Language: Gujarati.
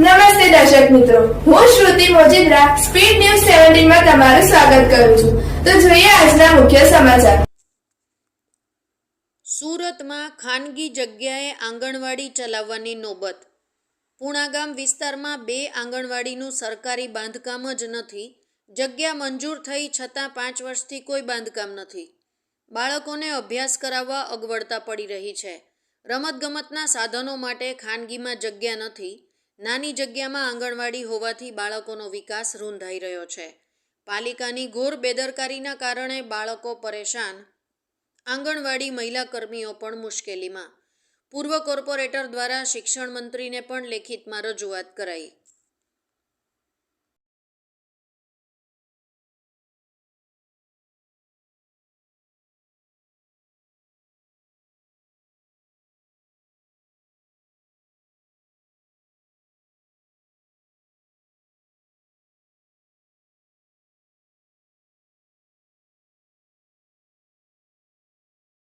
નમસ્તે દર્શક મિત્રો. હું શ્રુતિ મોજીદ્રા, સ્પીડ ન્યૂઝ સેવન્ટીનમાં તમારું સ્વાગત કરું છું. તો જોઈએ આજના મુખ્ય સમાચાર. સુરતમાં ખાનગી જગ્યાએ આંગણવાડી ચલાવવાની નોબત. પૂણાગામ વિસ્તારમાં બે આંગણવાડીનું સરકારી બાંધકામ જ નથી. જગ્યા મંજૂર થઈ છતાં પાંચ વર્ષથી કોઈ બાંધકામ નથી. બાળકોને અભ્યાસ કરાવવા અગવડતા પડી રહી છે. રમતગમતના સાધનો માટે ખાનગીમાં જગ્યા નથી. નાની જગ્યામાં આંગણવાડી હોવાથી બાળકોનો વિકાસ રૂંધાઈ રહ્યો છે. પાલિકાની ઘોર બેદરકારીના કારણે બાળકો પરેશાન, આંગણવાડી મહિલા કર્મીઓ પણ મુશ્કેલીમાં. પૂર્વ કોર્પોરેટર દ્વારા શિક્ષણ મંત્રીને પણ લેખિતમાં રજૂઆત કરાઈ.